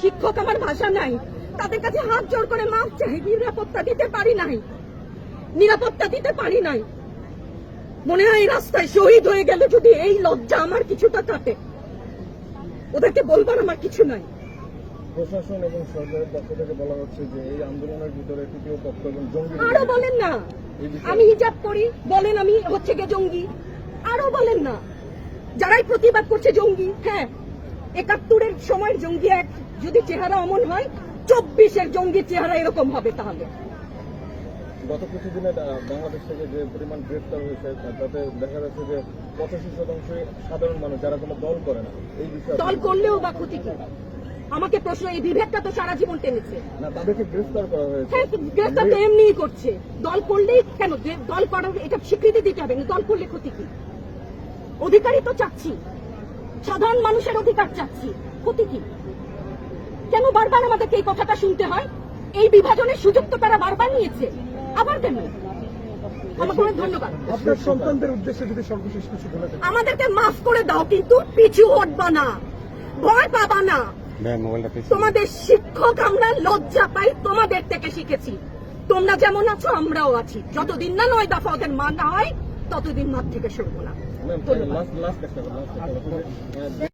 শিক্ষক আমার ভাষা নাই। তাদের কাছে হাত জোর করে মাপ চাই নিরাপত্তা দিতে পারি নাই। নিরাপত্তা দিতে পারি নাই। মনে হয় এই রাস্তায় শহীদ হয়ে গেলে যদি এই লজ্জা আমার কিছুটা কাটে ওদেরকে বলবার আমার কিছু নাই। প্রশাসন এবং সরকারের পক্ষ থেকে বলা হচ্ছে যে এই আন্দোলনের ভিতরে তৃতীয় পক্ষ এবং জঙ্গি আরও বলেন না। আমি হিজাব করি বলেন আমি হচ্ছে গে জঙ্গি। আরও বলেন না। যারাই প্রতিবাদ করছে জঙ্গি হ্যাঁ একাত্তরের সময়ের জঙ্গি এক যদি চেহারা অমন হয় চব্বিশের জঙ্গির চেহারা এরকম হবে তাহলে। গত কিছুদিনে বাংলাদেশ থেকে যে পরিমাণ গ্রেফতার হয়েছে তাতে দেখা যাচ্ছে যে পঁচাশি সাধারণ মানুষ যারা কোনো দল করে না এই বিষয়ে দল করলেও বা ক্ষতি কি আমাকে প্রশ্ন এই বিভেদটা তো সারা জীবন টেনেছে। না তাদেরকে গ্রেফতার করা হয়েছে। হ্যাঁ গ্রেফতার তো এমনিই করছে। দল করলেই কেন? দল করার এটা স্বীকৃতি দিতে হবে না দল করলে ক্ষতি কি? অধিকারই তো চাচ্ছি। সাধারণ মানুষের অধিকার চাচ্ছি। ক্ষতি কি? কেন বারবার আমাদেরকে এই কথাটা শুনতে হয়? এই বিভাজনের সুযোগ তো তারা বারবার নিয়েছে। আবার কেন? ধন্যবাদ। আপনার সন্তানদের উদ্দেশ্যে যদি সর্বশেষ কিছু আমাদেরকে মাফ করে দাও কিন্তু পিছু হটবা না। ভয় পাবা না। তোমাদের শিক্ষক আমরা লজ্জা পাই তোমাদের থেকে শিখেছি। তোমরা যেমন আছো আমরাও আছি। যতদিন না নয় দফা ওদের মানা হয় ততদিন মাঠ থেকে সরবো না। Last, last question. Last question.